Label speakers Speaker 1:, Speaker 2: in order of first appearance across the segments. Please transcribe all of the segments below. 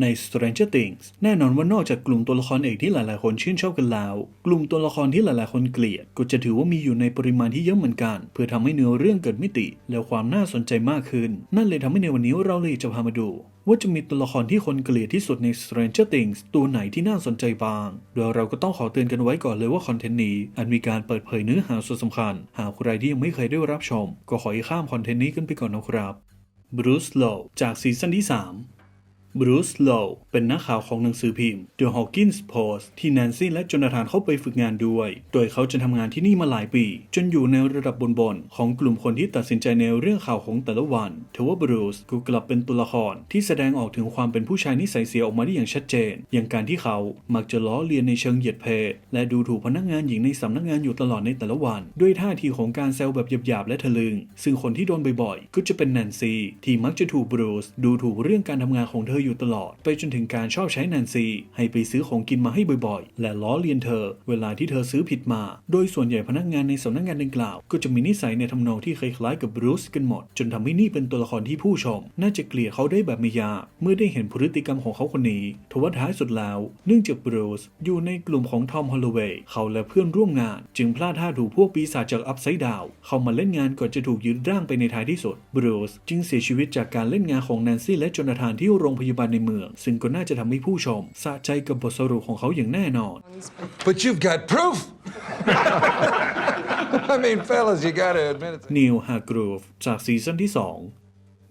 Speaker 1: ใน Stranger Things แน่นอนว่านอกจากกลุ่มตัวละครเอกที่หลายๆ คนชื่นชอบกันแล้ว กลุ่มตัวละครที่หลายๆ คนเกลียด ก็จะถือว่ามีอยู่ในปริมาณที่เยอะเหมือนกัน เพื่อทำให้เนื้อเรื่องเกิดมิติ และความน่าสนใจมากขึ้น นั่นเลยทำให้ในวันนี้เราเลยจะพามาดู ว่าจะมีตัวละครที่คนเกลียดที่สุดใน Stranger Things ตัวไหนที่น่าสนใจบ้าง โดยเราก็ต้องขอเตือนกันไว้ก่อนเลยว่าคอนเทนต์นี้อาจมีการเปิดเผยเนื้อหาส่วนสำคัญ หากใครที่ยังไม่เคยได้รับชม ก็ขอให้ข้ามคอนเทนต์นี้กันไปก่อนนะครับบรูซโลจากซีซั่นที่ 3 บรูซโลว์เป็นนักข่าวของหนังสือพิมพ์ The Hawkins Post ที่แนนซี่และจนาธานเข้าไปฝึกงานด้วย โดยเขาจะทำงานที่นี่มาหลายปี จนอยู่ในระดับบนๆของกลุ่มคนที่ตัดสินใจในเรื่องข่าวของแต่ละวันทว่าบรูซก็กลับเป็นตัวละครที่แสดงออกถึงความเป็นผู้ชายนิสัยเสียออกมาได้อย่างชัดเจน อย่างการที่เขามักจะล้อเลียนในเชิงเหยียดเพศ และดูถูกพนักงานหญิงในสำนักงานอยู่ตลอดในแต่ละวัน ด้วยท่าทีของการแซวแบบหยาบๆและทะลึง ซึ่งคนที่โดนบ่อยๆก็จะเป็นแนนซี่ที่มักจะถูกบรูซดูถูกเรื่องการทำงานของเธออยู่ตลอด ไปจนถึงการชอบใช้แนนซี่ให้ไปซื้อของกินมาให้บ่อยๆ และล้อเลียนเธอ เวลาที่เธอซื้อผิดมา โดยส่วนใหญ่พนักงานในสำนักงานดังกล่าว ก็จะมีนิสัยในทำนองที่คล้ายๆกับบรูซกันหมด จนทำให้นี่เป็นตัวละครที่ผู้ชม น่าจะเกลียดเขาได้แบบไม่ยากเมื่อได้เห็นพฤติกรรมของเขาคนนี้ทว่าท้ายสุดแล้ว เนื่องจากบรูซอยู่ในกลุ่มของทอมฮอลโลเวย์เขาและเพื่อนร่วมงาน จึงพลาดท่าถูกพวกปีศาจจากอัพไซด์ดาวเข้ามาเล่นงานก่อนจะถูกยึดร่างไปในท้ายที่สุดบรูซจึงเสียชีวิตจากการเล่นงานของแนนซี่และจนาธานที่โรงพยาบาลในเมือง ซึ่งก็น่าจะทำให้ผู้ชมสะใจกับบทสรุปของเขาอย่างแน่นอน
Speaker 2: But you've got proof. I mean, fellas, you gotta admit it.
Speaker 1: นิวฮากรูฟจากซีซั่นที่ 2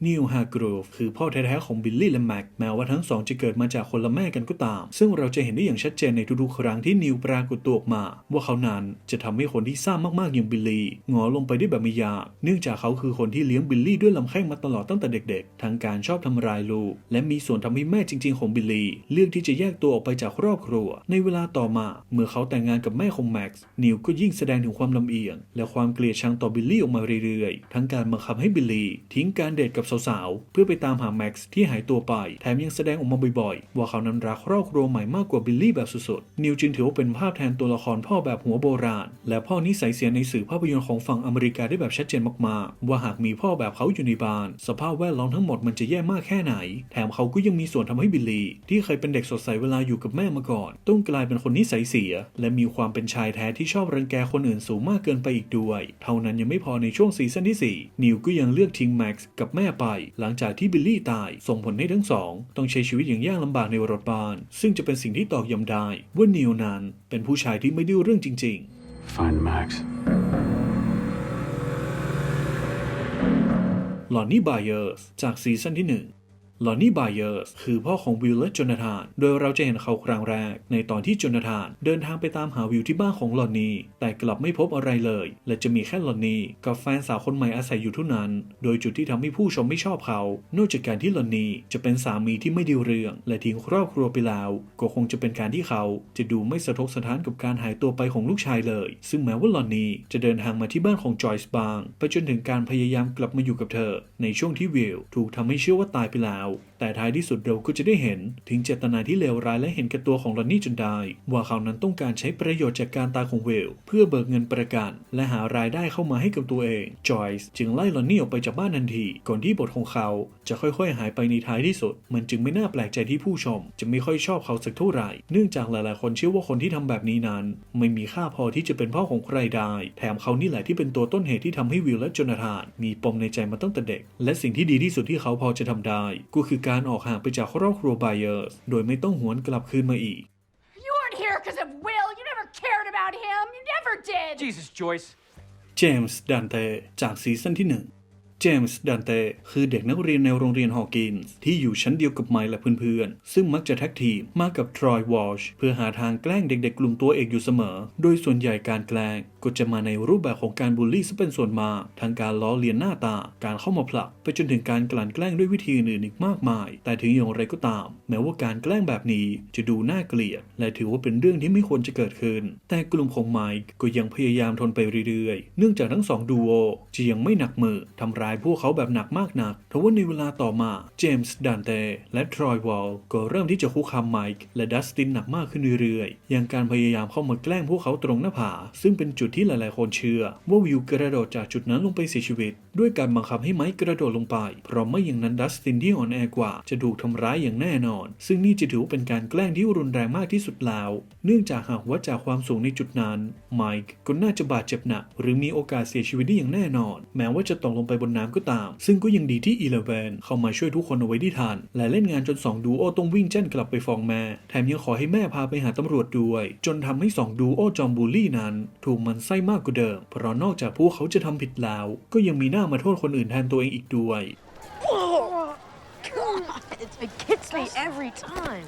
Speaker 1: นิวฮาร์กรูฟคือพ่อแท้ๆของบิลลี่และแม็กแม้ว่าทั้งสองจะเกิดมาจากคนละแม่กันก็ตาม ซึ่งเราจะเห็นได้อย่างชัดเจนในทุกๆครั้งที่นิวปรากฏตัวออกมา ว่าเขานั้นจะทำให้คนที่ซ่ามากๆอย่างบิลลี่หงอลงไปได้แบบไม่ยากเนื่องจากเขาคือคนที่เลี้ยงบิลลี่ด้วยลำแข้งมาตลอดตั้งแต่เด็กๆ ทั้งการชอบทำร้ายลูก และมีส่วนทำให้แม่จริง ๆของบิลลี่เลือกที่จะแยกตัวออกไปจากครอบครัว ในเวลาต่อมา เมื่อเขาแต่งงานกับแม่ของแม็กซ์นิวก็ยิ่งแสดงถึงความลำเอียง และความเกลียดชังต่อบิลลี่ออกมาเรื่อยๆ ทั้งการบังคับให้บิลลี่ทิ้งการเดทกับสาวๆ เพื่อไปตามหาแม็กซ์ที่หายตัวไป แถมยังแสดงออกมาบ่อยๆ ว่าเขานั้นรักครอบครัวใหม่มากกว่าบิลลี่แบบสุดๆ นิวจึงถือว่าเป็นภาพแทนตัวละครพ่อแบบหัวโบราณ และพ่อนิสัยเสียในสื่อภาพยนตร์ของฝั่งอเมริกาได้แบบชัดเจนมากๆ ว่าหากมีพ่อแบบเขาอยู่ในบ้าน สภาพแวดล้อมทั้งหมดมันจะแย่มากแค่ไหน แถมเขาก็ยังมีส่วนทำให้บิลลี่ ที่เคยเป็นเด็กสดใสเวลาอยู่กับแม่มาก่อน ต้องกลายเป็นคนนิสัยเสีย และมีความเป็นชายแท้ที่ชอบรังแกคนอื่นสูงมากเกินไปอีกด้วย เท่านั้นยังไม่พอในช่วงซีซั่นที่ 4 นิวก็ยังเลือกทิ้งแม็กซ์กับแม่ไป หลังจากที่บิลลี่ตาย ส่งผลให้ทั้งสอง ต้องใช้ชีวิตอย่างยากลำบากในรถบ้าน ซึ่งจะเป็นสิ่งที่ตอกย้ำได้ว่านิวนั้นเป็นผู้ชายที่ไม่ดื้อเรื่องจริง ๆ
Speaker 3: Find Max.
Speaker 1: ลอนนี่บายเออร์สจากซีซั่นที่ 1 ลอนนี่บายเออร์สคือพ่อของวิลและโจนาธาน โดยเราจะเห็นเขาครั้งแรก ในตอนที่โจนาธานเดินทางไปตามหาวิวที่บ้านของลอนนี่ แต่กลับไม่พบอะไรเลย และจะมีแค่ลอนนี่กับแฟนสาวคนใหม่อาศัยอยู่เท่านั้น โดยจุดที่ทำให้ผู้ชมไม่ชอบเขา นอกจากการที่ลอนนี่จะเป็นสามีที่ไม่ดีเรื่อง และทิ้งครอบครัวไปแล้ว ก็คงจะเป็นการที่เขาจะดูไม่สะทกสะท้านกับการหายตัวไปของลูกชายเลย ซึ่งแม้ว่าลอนนี่จะเดินทางมาที่บ้านของจอยส์บางไปจนถึงการพยายามกลับมาอยู่กับเธอ ในช่วงที่วิลถูกทำให้เชื่อว่าตายไปแล้ว out แต่ท้ายที่สุดเราก็จะได้เห็น ถึงเจตนาที่เลวร้ายและเห็นแก่ตัวของลอนนี่จนได้ ว่าเขานั้นต้องการใช้ประโยชน์จากการตายของเวล เพื่อเบิกเงินประกัน และหารายได้เข้ามาให้กับตัวเองจอยส์จึงไล่ลอนนี่ออกไปจากบ้านทันที ก่อนที่บทของเขาจะค่อยๆ หายไปในท้ายที่สุด มันจึงไม่น่าแปลกใจที่ผู้ชม จะไม่ค่อยชอบเขาสักเท่าไหร่ เนื่องจากหลายๆ คนเชื่อว่าคนที่ทำแบบนี้นั้น ไม่มีค่าพอที่จะเป็นพ่อของใครได้ แถมเขานี่แหละที่เป็นตัวต้นเหตุที่ทำให้วิลและจนาธาน มีปมในใจมาตั้งแต่เด็ก และสิ่งที่ดีที่สุดที่เขาพอจะทำได้ ก็คือการออกห่างไปจากครอบครัวไบเออร์สโดยไม่ต้องหวนกลับคืนมาอีก
Speaker 4: You weren't here because of Will. You never cared about him. You never did.
Speaker 3: Jesus, Joyce.
Speaker 1: เจมส์ดันเตจากซีซั่นที่1เจมส์ดันเตคือเด็กนักเรียนในโรงเรียนฮอกินส์ที่อยู่ชั้นเดียวกับไมล์และเพื่อนๆ ซึ่งมักจะแท็กทีมมากับทรอยวอลช์เพื่อหาทางแกล้งเด็กๆ กลุ่มตัวเอกอยู่เสมอ โดยส่วนใหญ่การแกล้งก็จะมาในรูปแบบของการบูลลี่ซะเป็นส่วนมากทั้งการล้อเลียนหน้าตา การเข้ามาผลัก ไปจนถึงการกลั่นแกล้งด้วยวิธีอื่นอีกมากมาย แต่ถึงอย่างไรก็ตาม แม้ว่าการแกล้งแบบนี้จะดูน่าเกลียด และถือว่าเป็นเรื่องที่ไม่ควรจะเกิดขึ้น แต่กลุ่มของไมค์ก็ยังพยายามทนไปเรื่อยๆ เนื่องจากทั้งสองดูโอจะยังไม่หนักมือทำร้ายายพวกเขาแบบหนักมากนักทว่าในเวลาต่อมาเจมส์ดันเตและทรอยวอลก็เริ่มที่จะคุกคามไมค์และดัสตินหนักมากขึ้นเรื่อยๆ อย่างการพยายามเข้ามาแกล้งพวกเขาตรงหน้าผา ซึ่งเป็นจุดที่หลายๆ คนเชื่อ ว่าวิวกระโดดจากจุดนั้นลงไปเสียชีวิต ด้วยการบังคับให้ไมค์กระโดดลงไป เพราะไม่อย่างนั้นดัสตินที่อ่อนแอกว่าจะถูกทำร้ายอย่างแน่นอน ซึ่งนี่จะถือว่าเป็นการแกล้งที่รุนแรงมากที่สุดแล้ว เนื่องจากหากวัดจากความสูงในจุดนั้นไมค์ก็น่าจะบาดเจ็บหนักหรือมีโอกาสเสียชีวิตได้อย่างแน่นอน แม้ว่าจะตกลงไปบนน้ำก็ตาม ซึ่งก็ยังดีที่อีเลเวนเข้ามาช่วยทุกคนเอาไว้ได้ทัน และเล่นงานจนสองดูโอต้องวิ่งเจ้นกลับไปฟ้องแม่ แถมยังขอให้แม่พาไปหาตำรวจด้วย จนทำให้สองดูโอจอมบูลลี่นั้น ถูกมันไส้มากกว่าเดิม เพราะนอกจากพวกเขาจะทำผิดแล้ว ก็ยังมีหน้ามาโทษคนอื่นแทนตัวเองอีกด้วย
Speaker 3: It gets me every time.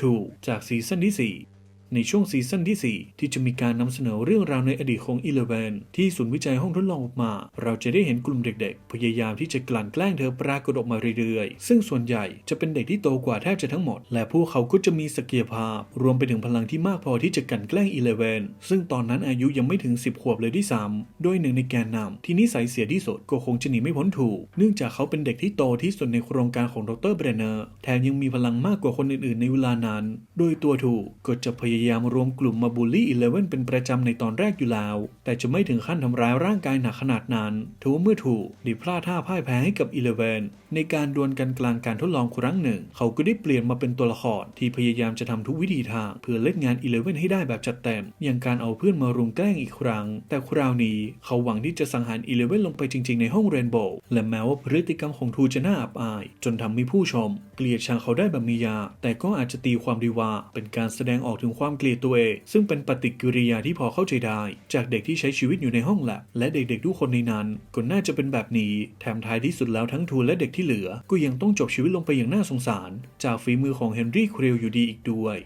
Speaker 1: ถูกจากซีซั่นที่ 4 ในช่วงซีซั่นที่ 4 ที่จะมีการนำเสนอเรื่องราวในอดีตของอีเลเวนที่ศูนย์วิจัยห้องทดลองออกมา เราจะได้เห็นกลุ่มเด็กๆ พยายามที่จะกลั่นแกล้งเธอปรากฏออกมาเรื่อยๆ ซึ่งส่วนใหญ่จะเป็นเด็กที่โตกว่าแทบจะทั้งหมด และพวกเขาก็จะมีศักยภาพ รวมไปถึงพลังที่มากพอที่จะกลั่นแกล้งอีเลเวนซึ่งตอนนั้นอายุยังไม่ถึง 10 ขวบเลยที่ซ้ำโดยหนึ่งในแกนนำที่นิสัยเสียที่สุดก็คงจะหนีไม่พ้นถูก เนื่องจากเขาเป็นเด็กที่โตที่สุดในโครงการของดรเบรเนอร์แถมยังมีพลังมากกว่าคนอื่นๆ ในเวลานั้น โดยตัวถูกก็จะพยายยายามรวมกลุ่มมาบูลลี่อีเลเวนเป็นประจำในตอนแรกอยู่แล้ว แต่จะไม่ถึงขั้นทำร้ายร่างกายหนักขนาดนั้นทว่าเมื่อถูกด้พลาดท่าพ่ายแพ้ให้กับอีเลเวนในการดวลกันกลางการทดลองครั้งหนึ่ง เขาก็ได้เปลี่ยนมาเป็นตัวละครที่พยายามจะทำทุกวิธีทางเพื่อเล่นงานอีเลเวนให้ได้แบบจัดเต็ม อย่างการเอาเพื่อนมารุมแกล้งอีกครั้ง แต่คราวนี้เขาหวังที่จะสังหารอีเลเวนลงไปจริง ๆ ในห้องเรนโบว์และแม้ว่าพฤติกรรมของทูจะน่าอับอาย จนทำให้ผู้ชม เกลียดชังเขาได้แบบมียา แต่ก็อาจจะตีความดีว่า เป็นการแสดงออกถึงความเกลียดตัวเอง ซึ่งเป็นปฏิกิริยาที่พอเข้าใจได้ จากเด็กที่ใช้ชีวิตอยู่ในห้องแลบและเด็กๆทุกคนในนั้นก็น่าจะเป็นแบบนี้แถมท้ายที่สุดแล้วทั้งทูและเด็กที่เหลือ ก็ยังต้องจบชีวิตลงไปอย่างน่าสงสาร จากฝีมือของเฮนรี่ครีลอยู่ดีอีกด้วย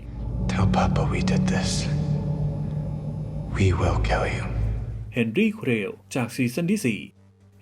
Speaker 5: Tell Papa we did this. We will kill you.
Speaker 1: เฮนรี่เครลจากซีซั่นที่4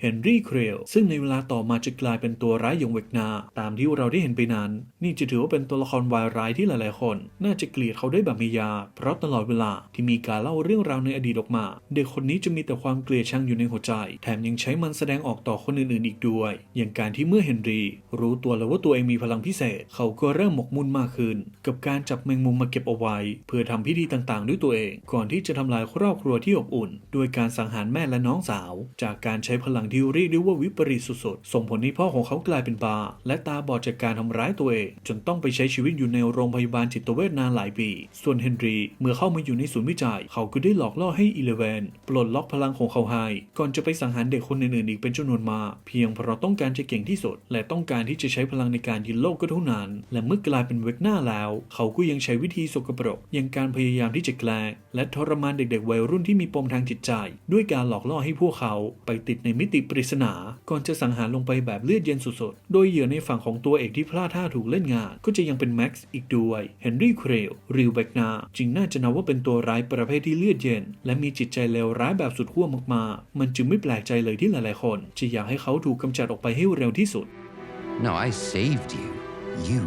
Speaker 1: เฮนรี่เครลซึ่งในเวลาต่อมาจะกลายเป็นตัวร้ายอย่างเวกนา ตามที่เราได้เห็นไปนั้น นี่จะถือว่าเป็นตัวละครวายร้ายที่หลายๆ คน น่าจะเกลียดเขาได้แบบมียาเพราะตลอดเวลาที่มีการเล่าเรื่องราวในอดีตออกมา เด็กคนนี้จะมีแต่ความเกลียดชังอยู่ในหัวใจ แถมยังใช้มันแสดงออกต่อคนอื่นๆอีกด้วย อย่างการที่เมื่อเฮนรี่รู้ตัวแล้วว่าตัวเองมีพลังพิเศษ เขาก็เริ่มหมกมุ่นมากขึ้น กับการจับแมงมุมมาเก็บเอาไว้ เพื่อทำพิธีต่างๆ ด้วยตัวเอง ก่อนที่จะทำลายครอบครัวที่อบอุ่น ด้วยการสังหารแม่และน้องสาว จากการใช้พลังที่เรียกได้ว่าวิปริตสุดๆ ส่งผลให้พ่อของเขากลายเป็นบาและตาบอดจากการทำร้ายตัวเอง จนต้องไปใช้ชีวิตอยู่ในโรงพยาบาลจิตเวชนานหลายปี ส่วนเฮนรี่เมื่อเข้ามาอยู่ในศูนย์วิจัย เขาก็ได้หลอกล่อให้อีเลเวนปลดล็อกพลังของเขาให้ก่อนจะไปสังหารเด็กคนอื่นๆอีกเป็นจำนวนมากเพียงเพราะต้องการจะเก่งที่สุด และต้องการที่จะใช้พลังในการยึดโลกก็เท่านั้น และเมื่อกลายเป็นเวกหน้าแล้ว เขาก็ยังใช้วิธีสกปรกอย่างการพยายามที่จะแกล้งและทรมานเด็กๆวัยรุ่นที่มีปมทางจิตใจ ด้วยการหลอกล่อให้พวกเขาไปติดในมิติปริศนา ก่อนจะสังหารลงไปแบบเลือดเย็นสุดๆ โดยเหยื่อในฝั่งของตัวเอกที่พลาดท่าถูกเล่นงาน ก็จะยังเป็นแม็กซ์อีกด้วย เฮนรี่เครลริวเบกนา จึงน่าจะนับว่าเป็นตัวร้ายประเภทที่เลือดเย็น และมีจิตใจเลวร้ายแบบสุดขั้วมากๆ มันจึงไม่แปลกใจเลยที่หลายๆคน จะอยากให้เขาถูกกำจัดออกไปให้เร็วที่สุด
Speaker 6: No, I saved you. You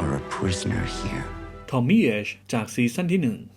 Speaker 6: are a prisoner here.
Speaker 1: ทอมมี่เอชจากซีซั่นที่ 1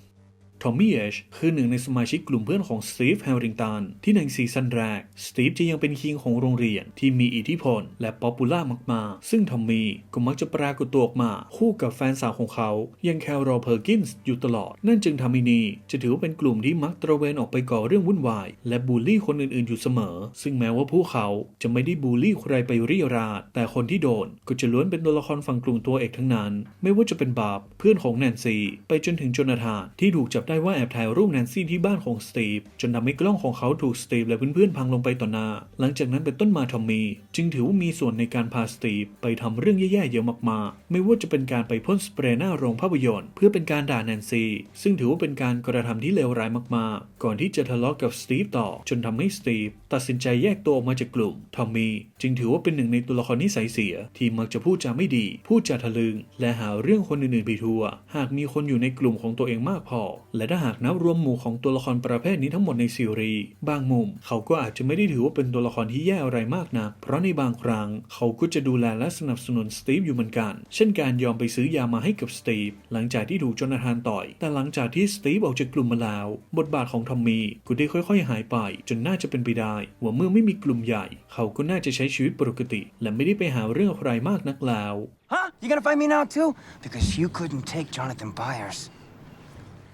Speaker 1: ทอมมี่เอชคือหนึ่งในสมาชิกกลุ่มเพื่อนของสตีฟแฮร์ริงตันที่ในซีซั่นแรก สตีฟจะยังเป็นคิงของโรงเรียนที่มีอิทธิพล และป๊อปปูล่ามากๆ ซึ่งทอมมี่ก็มักจะปรากฏตัวออกมา คู่กับแฟนสาวของเขาอยังแคลรอเพอร์กินส์อยู่ตลอด นั่นจึงทำให้นี่จะถือว่าเป็นกลุ่มที่มักตระเวนออกไปก่อเรื่องวุ่นวาย และบูลลี่คนอื่นๆอยู่เสมอ ซึ่งแม้ว่าพวกเขาจะไม่ได้บูลลี่ใครไปเรียราดแต่คนที่โดนก็จะล้วนเป็นตัวละครฝั่งกลุ่มตัวเอกทั้งนั้น ไม่ว่าจะเป็นบาบเพื่อนของแนนซีไปจนถึงโจนาธานที่ถูกจับได้ว่าแอบถ่ายรูปแนนซี่ที่บ้านของสตีฟจนทำให้กล้องของเขาถูกสตีฟและเพื่อนๆพังลงไปต่อหน้า หลังจากนั้นเป็นต้นมาทอมมี่จึงถือว่ามีส่วนในการพาสตีฟไปทำเรื่องแย่ๆเยอะมากๆ ไม่ว่าจะเป็นการไปพ่นสเปรย์หน้าโรงภาพยนตร์ เพื่อเป็นการด่าแนนซี่ซึ่งถือว่าเป็นการกระทำที่เลวร้ายมากๆ ก่อนที่จะทะเลาะกับสตีฟต่อ จนทำให้สตีฟตัดสินใจแยกตัวออกมาจากกลุ่มทอมมี่จึงถือว่าเป็นหนึ่งในตัวละครนิสัยเสีย ที่มักจะพูดจาไม่ดี พูดจาทะลึง และหาเรื่องคนอื่นๆไปทั่ว หากมีคนอยู่ในกลุ่มของตัวเองมากพอและถ้าหากนับรวมหมู่ของตัวละครประเภทนี้ทั้งหมดในซีรีส์บางมุม เขาก็อาจจะไม่ได้ถือว่าเป็นตัวละครที่แย่อะไรมากนัก เพราะในบางครั้ง เขาก็จะดูแลและสนับสนุนสตีฟอยู่เหมือนกัน เช่นการยอมไปซื้อยามาให้กับสตีฟหลังจากที่ถูกจนาธานต่อย แต่หลังจากที่สตีฟออกจากกลุ่มมาแล้ว บทบาทของทอมมี่ก็ได้ค่อย ๆ หายไป จนน่าจะเป็นไปได้ว่าเมื่อไม่มีกลุ่มใหญ่ เขาก็น่าจะใช้ชีวิตปกติ และไม่ได้ไปหาเรื่องใครมากนักแล้ว
Speaker 7: Huh? You gonna fight me now too? Because you couldn't take Jonathan Byers.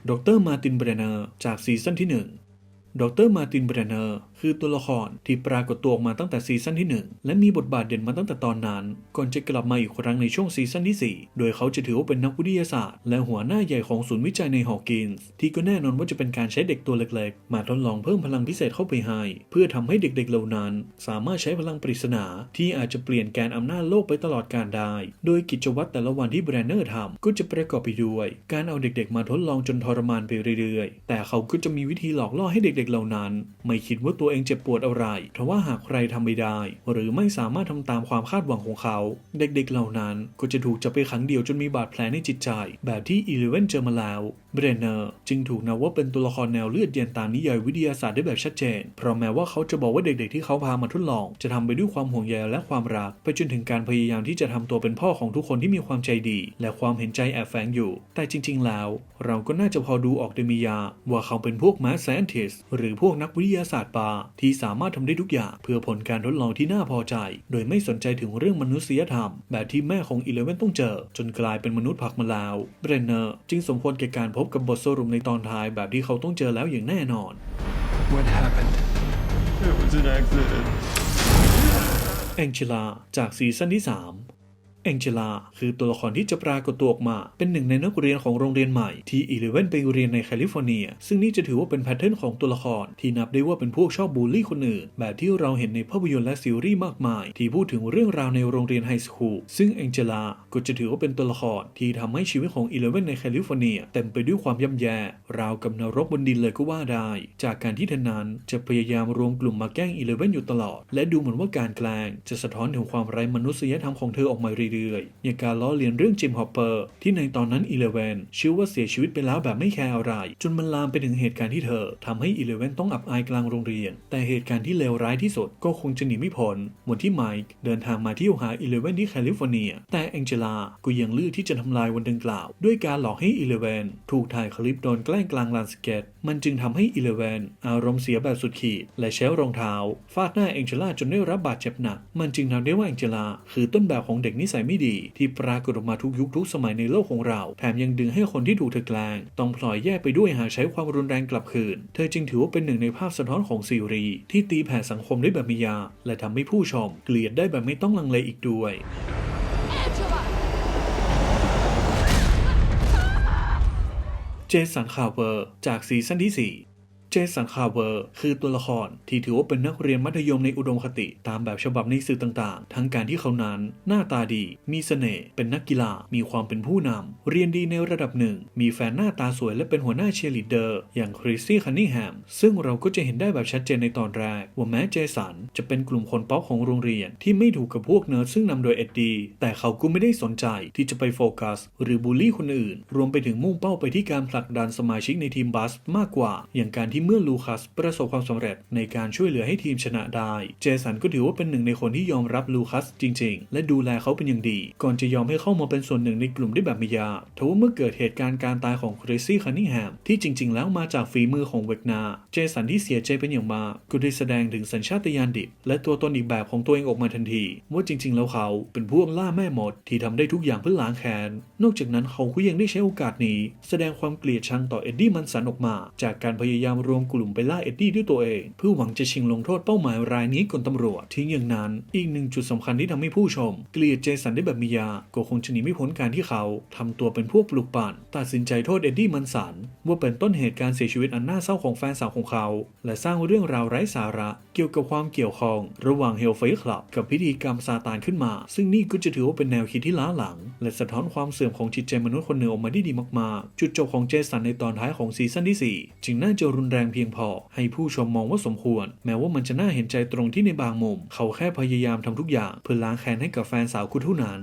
Speaker 1: ดรมาร์ตินเบรเนอร์จากซีซั่นที่ 1 ดรมาร์ตินเบรเนอร์ คือตัวละครที่ปรากฏตัวออกมาตั้งแต่ซีซั่นที่ 1 และมีบทบาทเด่นมาตั้งแต่ตอนนั้น ก่อนจะกลับมาอีกครั้งในช่วงซีซั่นที่ 4 โดยเขาจะถือว่าเป็นนักวิทยาศาสตร์ และหัวหน้าใหญ่ของศูนย์วิจัยในฮอว์กินส์ที่ก็แน่นอนว่าจะเป็นการใช้เด็กตัวเล็กๆ มาทดลองเพิ่มพลังพิเศษเข้าไปให้ เพื่อทำให้เด็กๆเหล่านั้น สามารถใช้พลังปริศนา ที่อาจจะเปลี่ยนแกนอำนาจโลกไปตลอดกาลได้ โดยกิจวัตรแต่ละวันที่แบรนเนอร์ทำก็จะประกอบไปด้วย การเอาเด็กๆ มาทดลองจนทรมานไปเรื่อยๆ แต่เขาก็จะมีวิธีหลอกล่อให้เด็กๆ เหล่านั้น ไม่คิดว่าตัวเองเจ็บปวดอะไร เพราะว่าหากใครทำไม่ได้ หรือไม่สามารถทำตามความคาดหวังของเขา เด็กๆเหล่านั้นก็จะถูกจับไปขังเดียวจนมีบาดแผลในจิตใจ แบบที่อีเลเวนเจอมาแล้ว เบรเนอร์จึงถูกนับว่าเป็นตัวละครแนวเลือดเย็นตามนิยายวิทยาศาสตร์ได้แบบชัดเจน เพราะแม้ว่าเขาจะบอกว่าเด็กๆที่เขาพามาทดลอง จะทำไปด้วยความห่วงใยและความรัก ไปจนถึงการพยายามที่จะทำตัวเป็นพ่อของทุกคนที่มีความใจดี และความเห็นใจแอบแฝงอยู่ แต่จริง ๆ แล้ว เราก็น่าจะพอดูออกเดมิยา ว่าเขาเป็นพวกมาแซนติสหรือพวกนักวิทยาศาสตร์ปาที่สามารถทำได้ทุกอย่าง เพื่อผลการทดลองที่น่าพอใจ โดยไม่สนใจถึงเรื่องมนุษยธรรม แบบที่แม่ของอีเลเวนต้องเจอ จนกลายเป็นมนุษย์ผักมาแล้วเบรนเนอร์จึงสมควรแก่การพบกับบทสรุปในตอนท้ายแบบที่เขาต้องเจอแล้วอย่างแน่นอน
Speaker 5: What happened?
Speaker 8: It was an accident.
Speaker 1: แองเจลาจากซีซั่นที่ 3 แองเจลาคือตัวละครที่จะปรากฏตัวออกมา เป็นหนึ่งในนักเรียนของโรงเรียนใหม่ ที่อีเลเวนไปเรียนในแคลิฟอร์เนีย ซึ่งนี่จะถือว่าเป็นแพทเทิร์นของตัวละคร ที่นับได้ว่าเป็นพวกชอบบูลลี่คนอื่น แบบที่เราเห็นในภาพยนตร์และซีรีส์มากมาย ที่พูดถึงเรื่องราวในโรงเรียนไฮสคูลซึ่งแองเจลาก็จะถือว่าเป็นตัวละคร ที่ทำให้ชีวิตของอีเลเวนในแคลิฟอร์เนียเต็มไปด้วยความย่ำแย่ ราวกับนรกบนดินเลยก็ว่าได้ จากการที่เธอนั้นจะพยายามรวมกลุ่มมาแกล้งอีเลเวนอยู่ตลอด และดูเหมือนว่าการแกล้งจะสะท้อนถึงความไร้มนุษยธรรมของเธอออกมาเรื่อยๆ อย่างการล้อเลียนเรื่องจิมฮอปเปอร์ที่ในตอนนั้นอีเลเวนเชื่อว่าเสียชีวิตไปแล้วแบบไม่แคร์อะไร จนมันลามไปถึงเหตุการณ์ที่เธอทำให้อีเลเวนต้องอับอายกลางโรงเรียน แต่เหตุการณ์ที่เลวร้ายที่สุดก็คงจะหนีไม่พ้นวันที่ไมค์เดินทางมาที่หาอีเลเวนที่แคลิฟอร์เนีย แต่แองเจลาก็ยังเลือกที่จะทำลายวันดังกล่าว ด้วยการหลอกให้อีเลเวนถูกถ่ายคลิปโดนแกล้งกลางลานสเก็ตมันจึงทำให้อีเลเวนอารมณ์เสียแบบสุดขีด และใช้รองเท้า ฟาดหน้าแองเจลาจนได้รับบาดเจ็บหนักมันจึงทำได้ว่าแองเจลาคือต้นแบบของเด็กนิสัยไม่ดี ที่ปรากฏออกมาทุกยุคทุกสมัยในโลกของเรา แถมยังดึงให้คนที่ถูกเธอแกล้งต้องพลอยแยกไปด้วยหากใช้ความรุนแรงกลับคืน เธอจึงถือว่าเป็นหนึ่งในภาพสะท้อนของซีรีส์ที่ตีแผ่สังคมได้แบบมียา และทำให้ผู้ชมเกลียดได้แบบไม่ต้องลังเลอีกด้วยเจสันคาร์เวอร์ จากซีซั่นที่ 4 เจสันคาร์เวอร์คือตัวละครที่ถือว่าเป็นนักเรียนมัธยมในอุดมคติ ตามแบบฉบับในสื่อต่างๆ ทั้งการที่เขานั้น หน้าตาดี มีเสน่ห์เป็นนักกีฬา มีความเป็นผู้นำเรียนดีในระดับหนึ่ง มีแฟนหน้าตาสวยและเป็นหัวหน้าเชียร์ลีดเดอร์ อย่างคริสซี่คันนิแฮมซึ่งเราก็จะเห็นได้แบบชัดเจนในตอนแรก ว่าแม้เจสันจะเป็นกลุ่มคนป๊อปของโรงเรียน ที่ไม่ถูกกับพวกเนิร์ดซึ่งนำโดยเอ็ดดี้แต่เขาก็ไม่ได้สนใจที่จะไปโฟกัส หรือบูลลี่คนอื่น รวมไปถึงมุ่งเป้าไปที่การผลักดันสมาชิกในทีมบัสมากกว่า อย่างการที่เมื่อลูคัสประสบความสำเร็จในการช่วยเหลือให้ทีมชนะได้ เจสันก็ถือว่าเป็นหนึ่งในคนที่ยอมรับลูคัสจริง ๆ และดูแลเขาเป็นอย่างดี ก่อนจะยอมให้เข้ามาเป็นส่วนหนึ่งในกลุ่มได้แบบไม่ยากทว่าเมื่อเกิดเหตุการณ์การตายของคริสซี่คันนิงแฮมที่จริง ๆ แล้วมาจากฝีมือของเวกนา เจสันที่เสียใจเป็นอย่างมากก็ได้แสดงถึงสัญชาตญาณดิบ และตัวตนอีกแบบของตัวเองออกมาทันที ว่าจริง ๆ แล้วเขาเป็นพวกล่าแม่มดที่ทำได้ทุกอย่างเพื่อล้างแค้น นอกจากนั้นเขาก็ยังได้ใช้โอกาสนี้ แสดงความเกลียดชังต่อเอ็ดดี้มันสันออกมา จากการพยายามรวมกลุ่มไปล่าเอ็ดดี้ด้วยตัวเอง เพื่อหวังจะชิงลงโทษเป้าหมายรายนี้ก่อนตำรวจทิ้งอย่างนั้น อีกหนึ่งจุดสำคัญที่ทำให้ผู้ชม เกลียดเจสันได้แบบมียาก็คงจะหนีไม่พ้นการที่เขาทำตัวเป็นพวกปลุกปั่นตัดสินใจโทษเอ็ดดี้มันสันว่าเป็นต้นเหตุการเสียชีวิตอันน่าเศร้าของแฟนสาวของเขา และสร้างเรื่องราวไร้สาระเกี่ยวกับความเกี่ยวข้อง ระหว่างเฮลเฟสคลับ กับพิธีกรรมซาตานขึ้นมา ซึ่งนี่ก็จะถือว่าเป็นแนวคิดที่ล้าหลัง และสะท้อนความเสื่อมของจิตใจมนุษย์คนหนึ่งออกมาได้ดีมากๆ จุดจบของเจสันในตอนท้ายของซีซั่นที่ 4 จึงน่าจะรุนแรงเพียงพอ ให้ผู้ชมมองว่าสมควร แม้ว่ามันจะน่าเห็นใจตรงที่ในบางมุม เขาแค่พยายามทำทุกอย่างเพื่อล้างแค้นให้กับแฟนสาวคุณเท่านั้น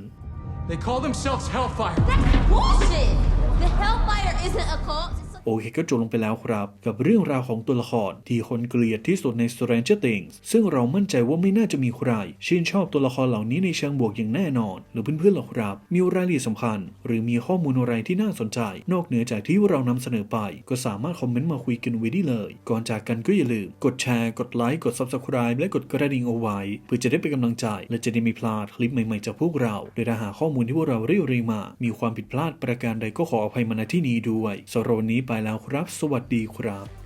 Speaker 8: They call themselves Hellfire.
Speaker 9: That's bullshit! The Hellfire isn't a cult.
Speaker 1: โอเคก็จบลงไปแล้วครับ กับเรื่องราวของตัวละครที่คนเกลียดที่สุดใน Stranger Things ซึ่งเรามั่นใจว่าไม่น่าจะมีใคร ชื่นชอบตัวละครเหล่านี้ในเชิงบวกอย่างแน่นอน หรือเพื่อนๆหรอครับ มีรายละเอียดสำคัญ หรือมีข้อมูลอะไรที่น่าสนใจ นอกเหนือจากที่เรานำเสนอไป ก็สามารถคอมเมนต์มาคุยกันไว้ได้เลย ก่อนจากกันก็อย่าลืม กดแชร์ กดไลค์ กด Subscribe และกดกระดิ่งเอาไว้ เพื่อจะได้เป็นกำลังใจ และจะได้ไม่พลาดคลิปใหม่ๆจากพวกเรา โดยถ้าหาข้อมูลที่พวกเราเรียบเรียงมา มีความผิดพลาดประการใดก็ขออภัยมาณที่นี้ด้วยสำหรับวันนี้ไปแล้วครับ สวัสดีครับ